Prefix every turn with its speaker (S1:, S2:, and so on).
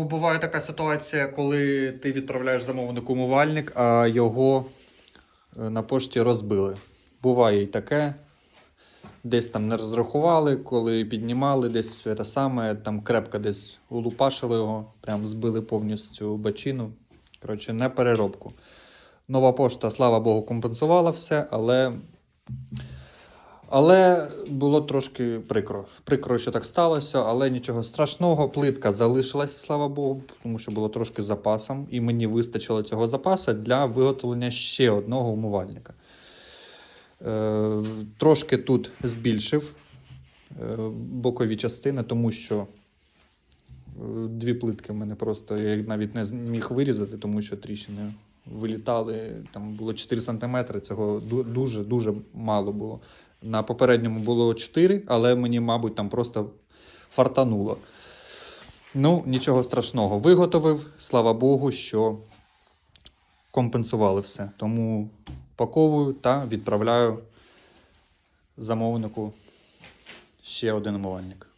S1: Ну, буває така ситуація, коли ти відправляєш замовнику умивальник, а його е, на пошті розбили. Буває і таке. Десь там не розрахували, коли піднімали, десь те саме, там крепко десь улупашили його, прям збили повністю бачину. Коротше, не переробку. Нова пошта, слава Богу, компенсувала все, але. Але було трошки прикро. Прикро, що так сталося, але нічого страшного. Плитка залишилася, слава Богу, тому що було трошки запасом, і мені вистачило цього запасу для виготовлення ще одного умивальника. Е, трошки тут збільшив е, бокові частини, тому що е, дві плитки в мене просто я їх навіть не зміг вирізати, тому що тріщини вилітали. Там було 4 см, цього дуже-дуже мало було. На попередньому було 4, але мені, мабуть, там просто фартануло. Ну, нічого страшного. Виготовив, слава Богу, що компенсували все. Тому паковую та відправляю замовнику ще один умивальник.